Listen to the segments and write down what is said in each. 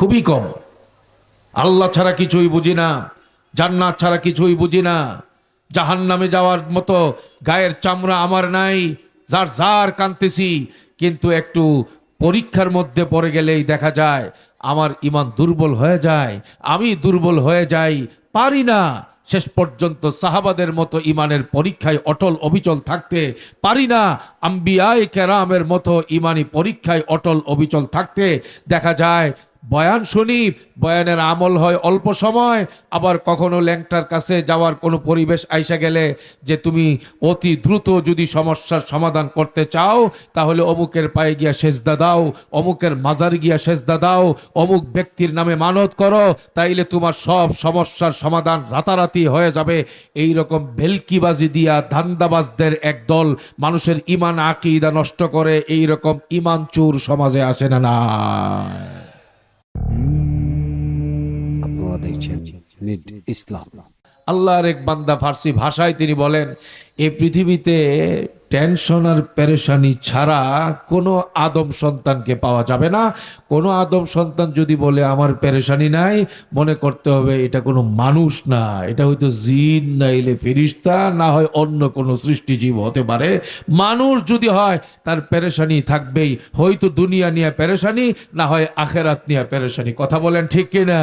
খুবই কম। আল্লাহ ছাড়া কিছুই বুঝি না, জান্নাত ছাড়া কিছুই বুঝি না। জাহান নামে যাওয়ার মতো গায়ের চামড়া আমার নাই, যার যার কান্তেছি, কিন্তু একটু পরীক্ষার মধ্যে পড়ে গেলেই দেখা যায়, আমার ইমান দুর্বল হয়ে যায়, আমি দুর্বল হয়ে যাই, পারি না। শেষ পর্যন্ত সাহাবাদের মতো ইমানের পরীক্ষায় অটল অবিচল থাকতে পারি না। আম্বিয়ায় কেরামের মতো ইমানি পরীক্ষায় অটল অবিচল থাকতে দেখা যায় বয়ান শুনি, বয়ানের আমল হয় অল্প সময়, আবার কখনো ল্যাংটার কাছে যাওয়ার কোনো পরিবেশ আইসা গেলে যে তুমি অতি দ্রুত যদি সমস্যার সমাধান করতে চাও, তাহলে অমুকের পায়ে গিয়া সেজদা দাও, অমুকের মাজার গিয়া সেজদা দাও, অমুক ব্যক্তির নামে মানত করো, তাইলে তোমার সব সমস্যার সমাধান রাতারাতি হয়ে যাবে। এই রকম ভেলকিবাজি দিয়া ধান্দাবাজদের একদল মানুষের ইমান আকিদা নষ্ট করে এই রকম ইমান চুর সমাজে আসে না না। ইসলাম। আল্লাহর এক বান্দা ফার্সি ভাষায় তিনি বলেন এ পৃথিবীতে টেনশন আর পেরেশানি ছাড়া কোনো আদম সন্তানকে পাওয়া যাবে না। কোনো আদম সন্তান যদি বলে, আমার পেরেশানি নাই, মনে করতে হবে এটা কোনো মানুষ না, এটা হয়তো জিন না, এলে ফেরিস্তা, না হয় অন্য কোনো সৃষ্টিজীব হতে পারে। মানুষ যদি হয়, তার পেরেশানি থাকবেই। হয়তো দুনিয়া নিয়ে পেরেশানি, না হয় আখেরাত নিয়ে পেরেশানি। কথা বলেন ঠিক কিনা?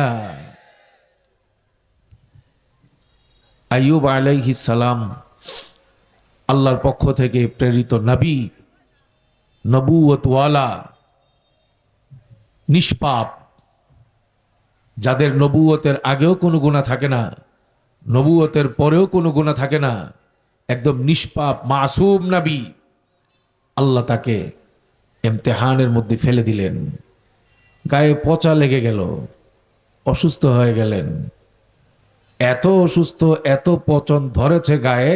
আইয়ুব আলাইহিস সালাম আল্লাহর পক্ষ থেকে প্রেরিত নবী নবুয়তওয়ালা নিষ্পাপ, যাদের নবুয়তের আগেও কোনো গুণা থাকে না নবুয়তের পরেও কোনো গুণা থাকে না, একদম নিষ্পাপ, মাসুম নবী, আল্লাহ তাকে এমতেহানের মধ্যে ফেলে দিলেন। গায়ে পচা লেগে গেল, অসুস্থ হয়ে গেলেন। এত অসুস্থ, এত পচন ধরেছে গায়ে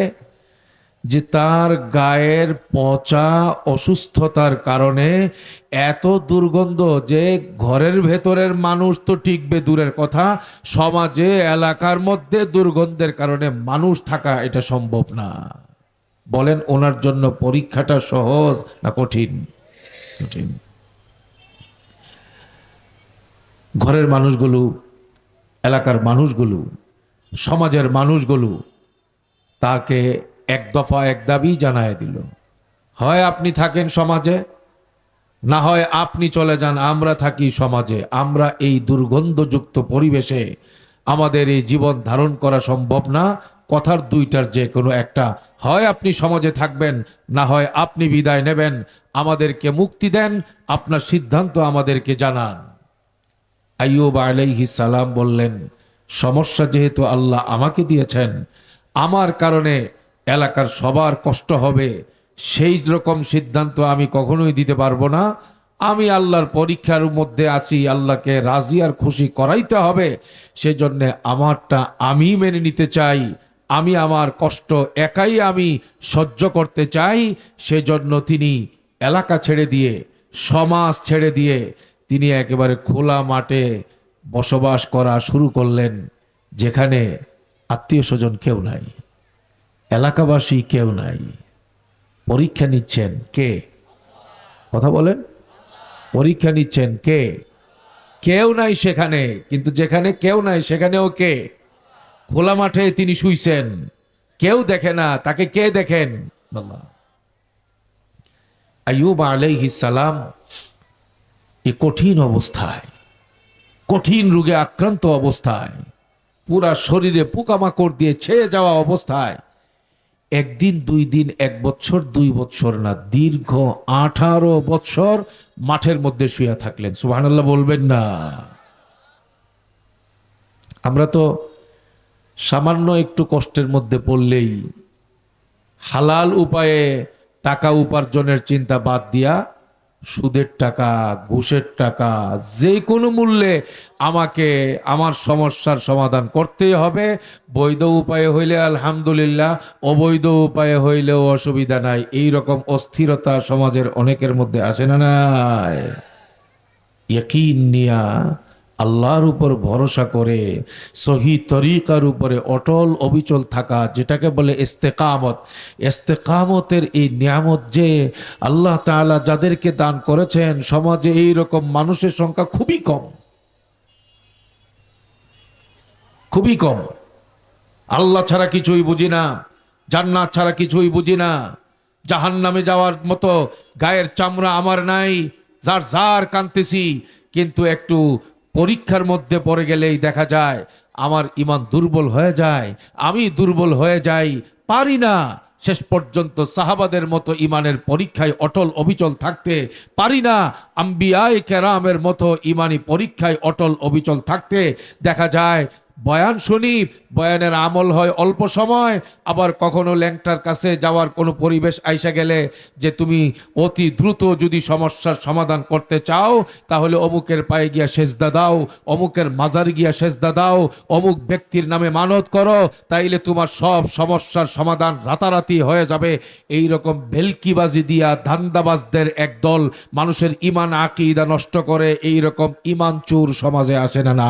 যে তার গায়ের পচা অসুস্থতার কারণে এত দুর্গন্ধ যে ঘরের ভেতরের মানুষ তো টিকবে দূরের কথা, সমাজে, এলাকার মধ্যে দুর্গন্ধের কারণে মানুষ থাকা এটা সম্ভব না। বলেন ওনার জন্য পরীক্ষাটা সহজ না কঠিন? কঠিন। ঘরের মানুষগুলো, এলাকার মানুষগুলো, সমাজের মানুষগুলো তাকে এক দফা এক দাবি জানায় দিল। হয় আপনি থাকেন সমাজে, না হয় আপনি চলে যান, আমরা থাকি সমাজে। আমরা এই দুর্গন্ধযুক্ত পরিবেশে আমাদের এই জীবন ধারণ করা সম্ভব না। কথার দুইটার যে কোনো একটা। হয় আপনি সমাজে থাকবেন, না হয় আপনি বিদায় নেবেন। আমাদেরকে মুক্তি দেন, আপনার সিদ্ধান্ত আমাদেরকে জানান। আইয়ুব আলাইহি সালাম বললেন, সমস্যা যেহেতু আল্লাহ আমাকে দিয়েছেন, আমার কারণে এলাকার সবার কষ্ট হবে, সেই রকম সিদ্ধান্ত আমি কখনোই দিতে পারব না। আমি আল্লাহর পরীক্ষার মধ্যে আছি, আল্লাহকে রাজি আর খুশি করাইতে হবে, সেজন্যে আমারটা আমি মেনে নিতে চাই। আমি আমার কষ্ট একাই আমি সহ্য করতে চাই, সেজন্য তিনি এলাকা ছেড়ে দিয়ে, সমাজ ছেড়ে দিয়ে, তিনি একেবারে খোলা মাঠে বসবাস করা শুরু করলেন, যেখানে আত্মীয় স্বজন কেউ নাই। এলাকাবাসী কেউ নাই। পরীক্ষা নিচ্ছেন কে? কথা বলেন। পরীক্ষা নিচ্ছেন কে? কেউ নাই সেখানে, কিন্তু যেখানে কেউ নাই সেখানেও কে? খোলা মাঠে তিনি শুইছেন। কেউ দেখে না, তাকে কে দেখেন? আইয়ুব আলাইহিস সালাম এই কঠিন অবস্থায়, কঠিন রোগে আক্রান্ত অবস্থায়, পুরা শরীরে পোকামাকড় দিয়ে ছেয়ে যাওয়া অবস্থায় একদিন, দুই দিন, এক বছর, দুই বছর না, দীর্ঘ আঠারো বছর মাঠের মধ্যে শুয়ে থাকলেন। সুহানাল্লাহ বলবেন না। আমরা তো সামান্য একটু কষ্টের মধ্যে পড়লেই হালাল উপায়ে টাকা উপার্জনের চিন্তা বাদ দিয়া সুদের টাকা, ঘুষের টাকা, যে কোনো মূল্যে আমাকে আমার সমস্যার সমাধান করতেই হবে। বৈধ উপায়ে হইলে আলহামদুলিল্লাহ, অবৈধ উপায়ে হইলেও অসুবিধা নাই। এই রকম অস্থিরতা সমাজের অনেকের মধ্যে আসে না নাই? নিয়া আল্লাহর উপর ভরসা করে, সহি তরিকার উপরে অটল অবিচল থাকা, যেটাকে বলে ইস্তেকামত। ইস্তেকামতের এই নিয়ামত যে আল্লাহ তাআলা যাদেরকে দান করেছেন, সমাজে এই রকম মানুষের সংখ্যা খুবই কম। খুবই কম। আল্লাহ ছাড়া কিছুই বুঝি না, জান্নাত ছাড়া কিছুই বুঝি না। জাহান নামে যাওয়ার মতো গায়ের চামড়া আমার নাই, যার যার কানতেছি, কিন্তু একটু পরীক্ষার মধ্যে পড়ে গেলেই দেখা যায়, আমার ইমান দুর্বল হয়ে যায়, আমি দুর্বল হয়ে যাই, পারি না। শেষ পর্যন্ত সাহাবাদের মতো ইমানের পরীক্ষায় অটল অবিচল থাকতে পারি না। আম্বিআই কেরামের মতো ইমানি পরীক্ষায় অটল অবিচল থাকতে দেখা যায় বয়ান শুনি, বয়ানের আমল হয় অল্প সময়, আবার কখনো ল্যাংটার কাছে যাওয়ার কোনো পরিবেশ আইসা গেলে যে তুমি অতি দ্রুত যদি সমস্যার সমাধান করতে চাও, তাহলে অমুকের পায়ে গিয়া সেজদা দাও, অমুকের মাজার গিয়া সেজদা দাও, অমুক ব্যক্তির নামে মানত করো, তাইলে তোমার সব সমস্যার সমাধান রাতারাতি হয়ে যাবে। এই রকম ভেলকিবাজি দিয়া ধান্দাবাজদের একদল মানুষের ইমান আকিদা নষ্ট করে এই রকম ইমান চুর সমাজে আসে না না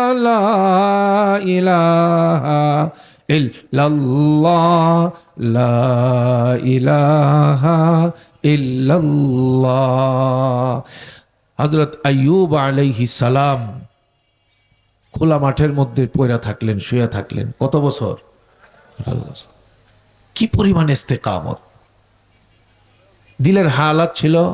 ইলাহা ইল্লাল্লাহ, লা ইলাহা ইল্লাল্লাহ। হযরত আইয়ুব আলাইহিস সালাম খোলা মাঠের মধ্যে পয়রা থাকলেন শুয়ে থাকলেন। কত বছর। কি পরিমাণ ইস্তেকামত? দিলের হালাত ছিল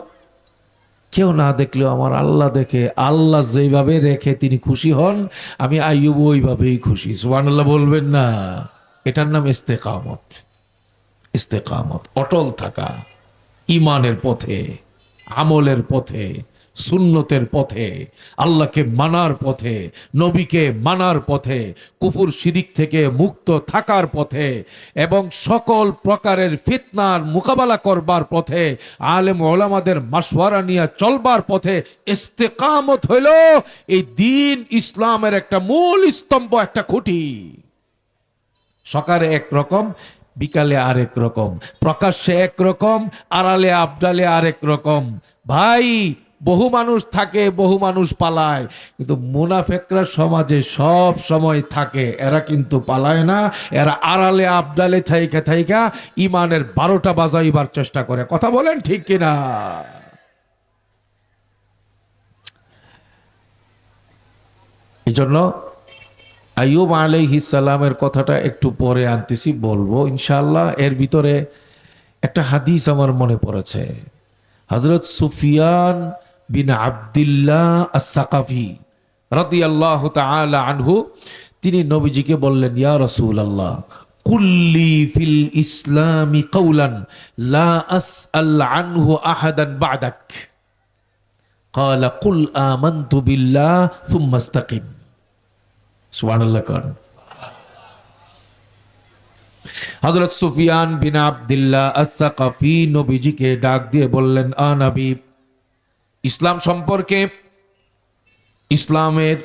কেউ না দেখলেও আমার আল্লাহ দেখে, আল্লাহ যেইভাবে রেখে তিনি খুশি হন, আমি আইব ওইভাবেই খুশি। সুবহানাল্লাহ বলবেন না। এটার নাম ইস্তেকামত। ইস্তেকামত, অটল থাকা, ইমানের পথে, আমলের পথে সুন্নতের পথে, আল্লাহকে মানার পথে, নবীকে মানার পথে, কুফুর শিরিক থেকে মুক্ত থাকার পথে এবং সকল প্রকারের ফিতনার মোকাবেলা করবার পথে, আলেম ওলামাদের মাসওয়ারা নিয়ে চলবার পথে ইস্তেকামত হইল। এই দিন ইসলামের একটা মূল স্তম্ভ, একটা খুঁটি। সকালে একরকম বিকালে আরেক রকম, প্রকাশ্যে একরকম আড়ালে আবডালে আরেক রকম। ভাই বহু মানুষ থাকে, বহু মানুষ পালায়। কিন্তু মুনাফেকরা সমাজে সব সময় থাকে। এরা কিন্তু পালায় না। এরা আড়ালে আবডালে থাইকা থাইকা ইমানের বারোটা বাজাইবার চেষ্টা করে। কথা বলেন ঠিক কিনা? এই জন্য আইয়ুব আলাইহিস সালামের কথাটা একটু পরে আনতেছি, বলব ইনশাল্লাহ এর ভিতরে একটা হাদিস আমার মনে পড়েছে। হজরত সুফিয়ান বিন আবদুল্লাহ আসাকাফি রাদিয়াল্লাহু তাআলা আনহু তিনি নবীজিকে বললেন ইয়া রাসূলুল্লাহ কুল্লি ফিল ইসলামি কওলান লা আসআল আনহু আহাদান বা'দাক قال قل آمنت بالله ثم استقم সুবহানাল্লাহ কর হযরত সুফিয়ান বিন আব্দুল্লাহ আস-সাকাফি নবীজিকে ডাক দিয়ে বললেন আ নবী ইসলাম সম্পর্কে, ইসলামের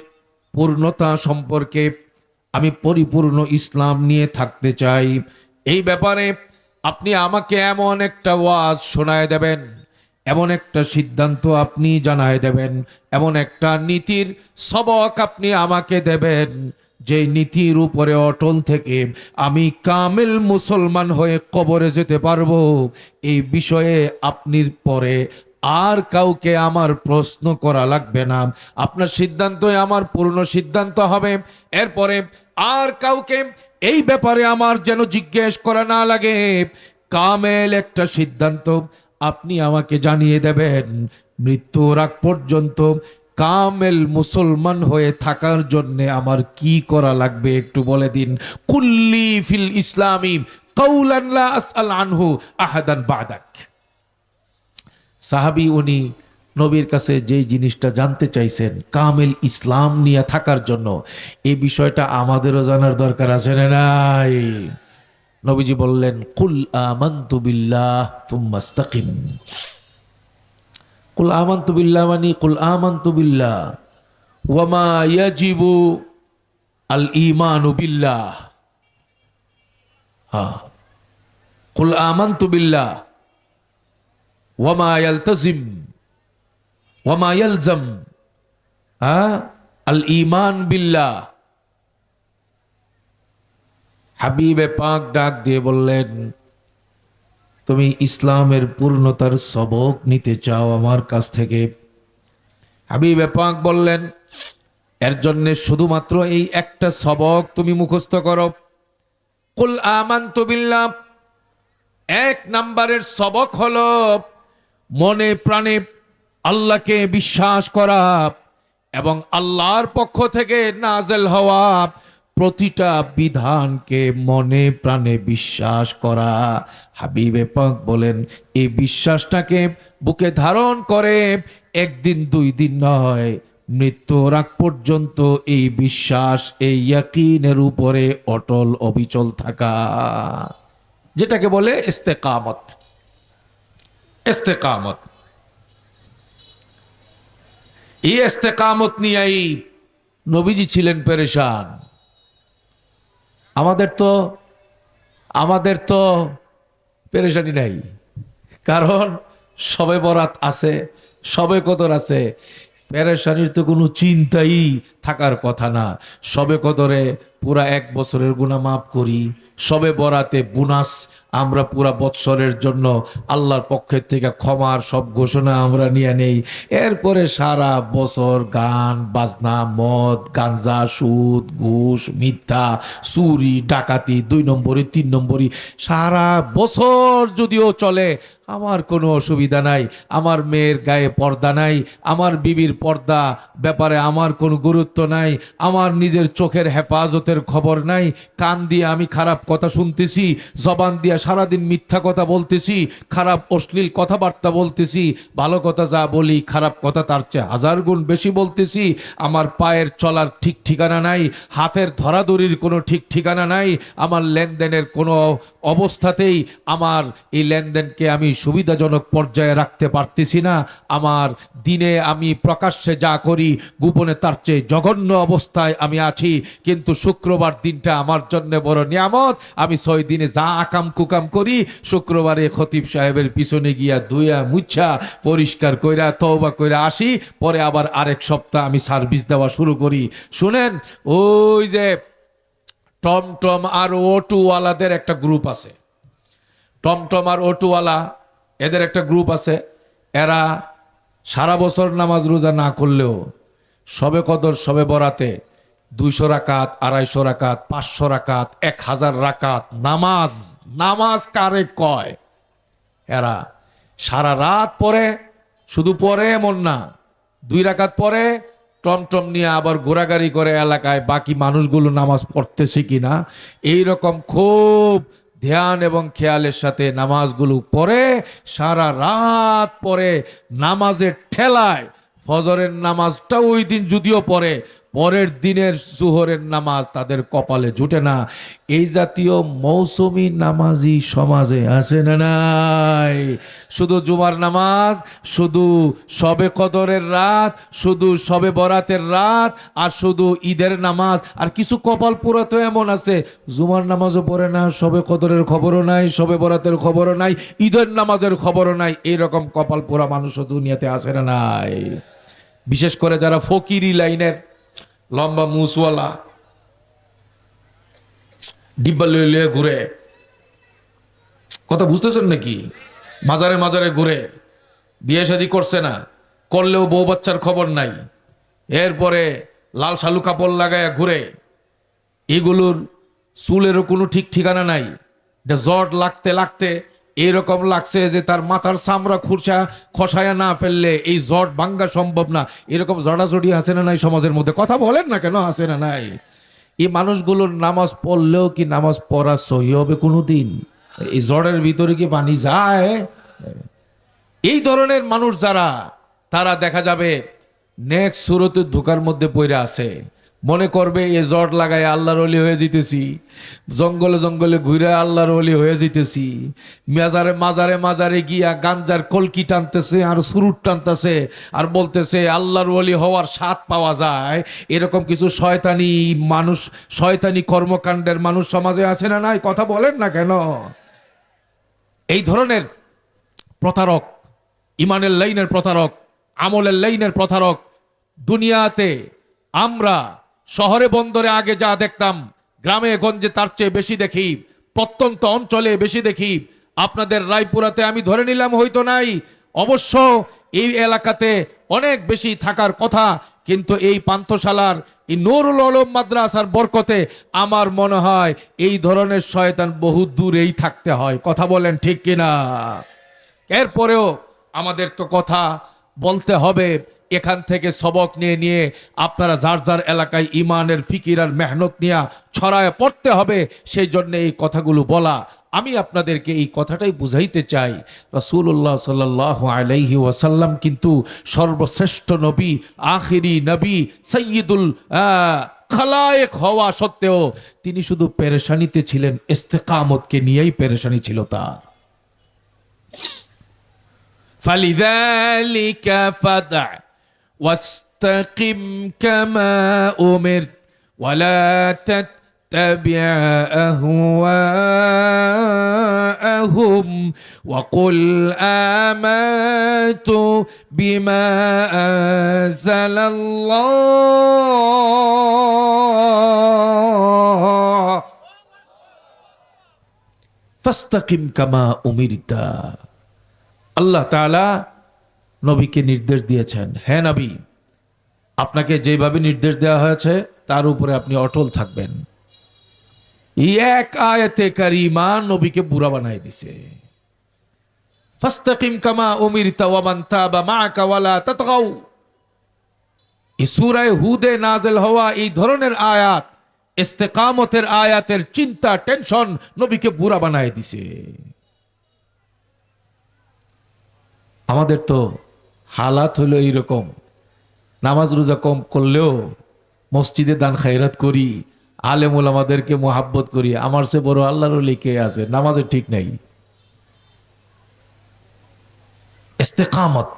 পূর্ণতা সম্পর্কে আমি পরিপূর্ণ ইসলাম নিয়ে থাকতে চাই। এই ব্যাপারে আপনি আমাকে এমন একটা ওয়াজ শোনায় দেবেন, এমন একটা সিদ্ধান্ত আপনি জানায় দেবেন, এমন একটা নীতির সবক আপনি আমাকে দেবেন, যে নীতির উপরে অটল থেকে আমি কামেল মুসলমান হয়ে কবরে যেতে পারব। এই বিষয়ে আপনির পরে আর কাউকে আমার প্রশ্ন করা লাগবে না। আপনার সিদ্ধান্তই আমার, পূর্ণ সিদ্ধান্ত হবে। এরপরে, আর কাউকে এই ব্যাপারে আমার যেন জিজ্ঞেস করা না লাগে। কামেল একটা সিদ্ধান্ত, আপনি আমাকে জানিয়ে দেবেন। মৃত্যুর আগ পর্যন্ত কামেল মুসলমান হয়ে থাকার জন্য আমার কি করা লাগবে একটু বলে দিন। কুল্লি ফিল ইসলামী কৌলান লা আসআল আনহু আহাদান বাদাক। সাহাবি উনি নবীর কাছে যেই জিনিসটা জানতে চাইছেন, কামেল ইসলাম নিয়ে থাকার জন্য, এই বিষয়টা আমাদেরও জানার দরকার আছে না নাই? নবীজি বললেন, কুল আমান্তু বিল্লাহ কুল আমান্তু মানে কুল আমান্তু বিল্লাহ। ওয়ামা ইয়াজিবু আল ইমানু হ্যাঁ। কুল আমান্তু বিল্লাহ। ওয়ামা ইয়ালতাজিম, ওয়ামা ইয়ালজাম হ্যাঁ আল ইমান বিল্লাহ। হাবিবে পাক ডাক দিয়ে বললেন, তুমি ইসলামের পূর্ণতার সবক নিতে চাও আমার কাছ থেকে? হাবিবে পাক বললেন, এর জন্য শুধুমাত্র এই একটা সবক তুমি মুখস্থ করো। কুল আমান্তু বিল্লাহ, এক নাম্বারের সবক হলো মনে প্রাণে আল্লাহকে বিশ্বাস করা এবং আল্লাহর পক্ষ থেকে নাজেল হওয়া প্রতিটা বিধানকে মনে প্রাণে বিশ্বাস করা। হাবিবে পাক বলেন, এই বিশ্বাসটাকে বুকে ধারণ করে একদিন দুই দিন নয়, মৃত্যুর আগ পর্যন্ত এই বিশ্বাস এই ইয়াকিনের উপরে অটল অবিচল থাকা। যেটাকে বলে ইস্তেকামত। ইস্তেকামত। এই ইস্তেকামত নিয়েই নবীজি ছিলেন পেরেশান। আমাদের তো আমাদের তো পেরেশানি নাই। কারণ সবে বরাত আছে, সবে কদর আছে। পেরেশানির তো কোনো চিন্তাই থাকার কথা না। সবে কদরে পুরা এক বছরের গুণা মাফ করি। সবে বরাতে বুনাস আমরা পুরা বৎসরের জন্য আল্লাহর পক্ষের থেকে ক্ষমার সব ঘোষণা আমরা নিয়ে নেই। এরপরে সারা বছর গান, বাজনা, মদ, গাঞ্জা, সুদ, ঘুষ, মিথ্যা, চুরি, ডাকাতি, দুই নম্বরই, তিন নম্বরই, সারা বছর যদিও চলে, আমার কোনো অসুবিধা নাই, আমার মেয়ের গায়ে পর্দা নাই, আমার বিবির পর্দা ব্যাপারে আমার কোনো গুরুত্ব নাই, আমার নিজের চোখের হেফাজতের খবর নাই। কান দিয়ে আমি খারাপ কথা শুনতেছি, জবান দিয়ে সারাদিন মিথ্যা কথা বলতেছি, খারাপ অশ্লীল কথাবার্তা বলতেছি। ভালো কথা যা বলি, খারাপ কথা তার চেয়ে হাজার গুণ বেশি বলতেছি। আমার পায়ের চলার ঠিক ঠিকানা নাই, হাতের ধরাধরির কোনো ঠিক ঠিকানা নাই। আমার লেনদেনের কোনো অবস্থাতেই আমার এই লেনদেনকে আমি সুবিধাজনক পর্যায়ে রাখতে পারতেছি না। আমার দিনে আমি প্রকাশ্যে যা করি, গোপনে তার চেয়ে জঘন্য অবস্থায় আমি আছি। কিন্তু শুক্রবার দিনটা আমার জন্য বড় নিয়ামত। আমি ছয় দিনে যা আকাম কুকাম করি, শুক্রবারে খতিব সাহেবের পিছনে গিয়া ধুইয়া মুচ্ছা পরিষ্কার কইরা, তওবা কইরা আসি। পরে আবার আরেক সপ্তাহ আমি সার্ভিস দেওয়া শুরু করি। শুনেন, ওই যে টমটম আর ওটুওয়ালাদের একটা গ্রুপ আছে। টমটম আর ওটুওয়ালা, এদের একটা গ্রুপ আছে। এরা সারা বছর নামাজ রোজা না করলেও, সবে কদর, সবে বরাতে দুইশো রাকাত, আড়াইশো রাকাত, পাঁচশো রাকাত, এক হাজার রাকাত। নামাজ নামাজ কারে কয়? এরা সারা রাত পরে শুধু পরে এমন না, দুই রাকাত পরে টমটম নিয়ে আবার ঘোরাগাড়ি করে এলাকায় বাকি মানুষগুলো নামাজ পড়তেছে কিনা? এই রকম খুব ধ্যান এবং খেয়ালের সাথে নামাজগুলো পড়ে, সারা রাত পরে নামাজের ঠেলায়, ফজরের নামাজটা ওই দিন যদিও পড়ে পরের দিনের জুহরের নামাজ তাদের কপালে জুটে না। এই জাতীয় মৌসুমী নামাজি সমাজে আছে না নাই? শুধু জুমার নামাজ, শুধু সবে কদরের রাত, শুধু সবে বরাতের রাত, আর শুধু ঈদের নামাজ, আর কিছু কপাল পুরা তো এমন আছে। জুমার নামাজও পড়ে না, সবে কদরের খবরও নাই, সবে বরাতের খবরও নাই, ঈদের নামাজের খবরও নাই। এইরকম কপাল পুরা মানুষও দুনিয়াতে আসে না নাই? বিশেষ করে যারা ফকিরি লাইনের লম্বা মুসওয়ালা। ডিব্বা লয়ে লয়ে ঘুরে। কথা বুঝতেছেন নাকি? মাজারে মাজারে ঘুরে। বিয়ে শাদি করছে না, করলেও বউ বাচ্চার খবর নাই। এরপরে লাল শালু কাপড় লাগায়া ঘুরে। এগুলোর চুলেরও কোনো ঠিক ঠিকানা নাই। এটা জট লাগতে লাগতে এরকম লাগছে যে তার মাথার চামড়া খুরসা খসায়া না ফেললে এই জট ভাঙ্গা সম্ভব না। এরকম জড়াজড়ি আছে না নাই সমাজের মধ্যে? কথা বলেন না কেন আছে না নাই? এই মানুষগুলোর নামাজ পড়লেও কি নামাজ পড়া সহি হবে কোনো দিন এই জড়ের ভিতরে কি পানি যায়? এই ধরনের মানুষ যারা, তারা দেখা যাবে নেক্সট সুরতের ধোকার মধ্যে পড়ে আছে। মনে করবে, এ জট লাগায় আল্লাহর অলি হয়ে যেতেছি। জঙ্গলে জঙ্গলে ঘুরে আল্লাহর অলি হয়ে যেতেছি। মাজারে মাজারে মাজারে গিয়া গাঞ্জার কলকি টানতেছে আর সুরুট টানতেছে আর বলতেছে, আল্লাহর অলি হওয়ার স্বাদ পাওয়া যায়। এরকম কিছু শয়তানি মানুষ, শয়তানি কর্মকাণ্ডের মানুষ সমাজে আছে না নাই? কথা বলেন না কেন? এই ধরনের প্রতারক, ইমানের লাইনের প্রতারক, আমলের লাইনের প্রতারক, দুনিয়াতে আমরা শহরে, বন্দরে আগে যা দেখতাম, গ্রামে, গঞ্জে তার চেয়ে বেশি দেখি, প্রত্যন্ত অঞ্চলে বেশি দেখি। আপনাদের রায়পুরাতে আমি ধরে নিলাম, হয়তো নাই। অবশ্য এই এলাকাতে অনেক বেশি থাকার কথা, কিন্তু এই পান্থশালার, এই নুরুল আলম মাদ্রাসার বরকতে আমার মনে হয় এই ধরনের শয়তান বহু দূরেই থাকতে হয়। কথা বলেন ঠিক কিনা? এরপরেও আমাদের তো কথা বলতে হবে। এখান থেকে সবক নিয়ে নিয়ে আপনারা যার যার এলাকায় ইমানের ফিকির আর মেহনত নিয়ে ছড়ায় পড়তে হবে সেই জন্য এই কথাগুলো বলা আমি আপনাদেরকে এই কথাটাই বুঝাইতে চাই রসুল্লাহ সাল্লাহ আলাইহি ওয়াসাল্লাম কিন্তু সর্বশ্রেষ্ঠ নবী আখিরি নবী সৈয়দুল আহ, খালায়েক হওয়া সত্ত্বেও তিনি শুধু পেরেশানিতে ছিলেন ইস্তেকামতকে নিয়েই পেরেশানি ছিল তার فلذلك فدع واستقم كما أمرت ولا تتبع أهواءهم وقل آمنت بما أنزل الله. فاستقم كما أمرت. الله تعالى নবীকে নির্দেশ দিয়েছেন হ্যাঁ নবী, আপনাকে যেভাবে নির্দেশ দেওয়া হয়েছে, তার উপরে আপনি অটল থাকবেন। এই এক আয়াতে কারিমা নবীকে বুড়া বানাই দিছে। ফাস্তাকিম কামা উমিরতা ওয়া মান তাবা মাআকা ওয়ালা তাতগাউ। এই হুদে নাজেল হওয়া এই ধরনের আয়াত, ইস্তেকামতের আয়াতের চিন্তা, টেনশন নবীকে বুড়া বানায় দিছে। আমাদের তো হালাত হলো এইরকম। নামাজ রোজা কম করলেও মসজিদে দান খায়রাত করি, আলেমুল আমাদেরকে মোহাব্বত করি। আমার সে বড় আল্লাহর লিখে আছে? নামাজের ঠিক নাই। ইস্তেকামত।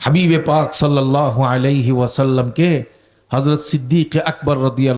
হাবিবে পাক সাল্লাল্লাহু আলাইহি ওয়াসাল্লামকে হযরত সিদ্দিক আকবর রাদিয়াল্লাহু